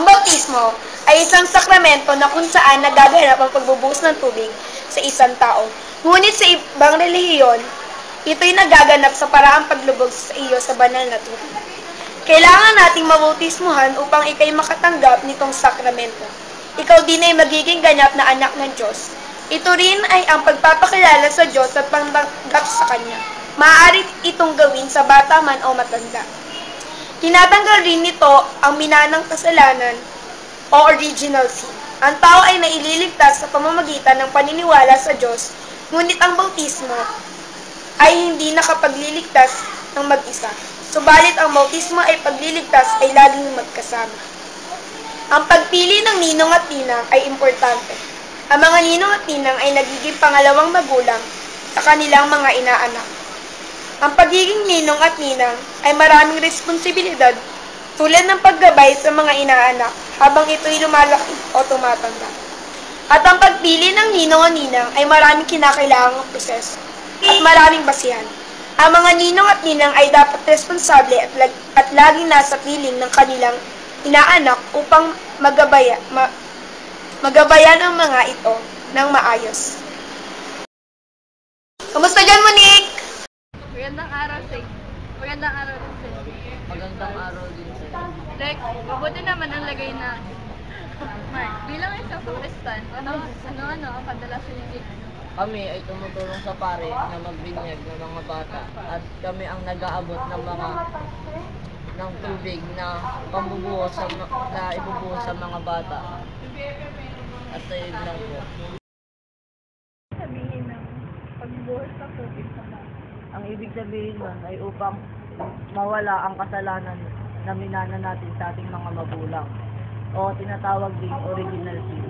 bautismo ay isang sakramento na kung saan nagaganap ang pagbubuhos ng tubig sa isang tao. Ngunit sa ibang relihiyon, ito'y nagaganap sa paraang paglubog sa iyo sa banal na tubig. Kailangan nating mabautismuhan upang ikay makatanggap nitong sakramento. Ikaw din ay magiging ganap na anak ng Diyos. Ito rin ay ang pagpapakilala sa Diyos at pangtanggap sa Kanya. Maaari itong gawin sa bata man o matanda. Tinatanggal rin nito ang minanang kasalanan o original sin. Ang tao ay naililigtas sa pamamagitan ng paniniwala sa Diyos, ngunit ang bautismo ay hindi nakapagliligtas ng mag-isa. Subalit ang bautismo ay pagliligtas ay laging magkasama. Ang pagpili ng ninong at ninang ay importante. Ang mga ninong at ninang ay nagiging pangalawang magulang sa kanilang mga inaanak. Ang pagiging ninong at ninang ay maraming responsibilidad tulad ng paggabay sa mga inaanak habang ito'y lumalaki o tumatanda. At ang pagpili ng ninong o ninang ay maraming kinakailangang proseso at maraming basihan. Ang mga ninong at ninang ay dapat responsable at, lag- at laging nasa piling ng kanilang inaanak upang magabaya, ma, magabayan ang mga ito ng maayos. Kamusta dyan, Monique? Magandang araw sa Magandang araw din sa Magandang araw din sa inyo. Like, mabuti naman ang lagay na Mark, bilang isang Kristan, ano, ano, ano, ang kadalasan yung Kami ay tumutulong sa pare na magbinyag ng mga bata at kami ang nag-aabot ng mga ng tubig na pambubuhos sa na ibubuhos sa mga bata. At ayun lang po. sabihin ng pagbuhos ng tubig sa mga. Ang ibig sabihin nun ay upang mawala ang kasalanan na minana natin sa ating mga magulang o tinatawag ding original sin.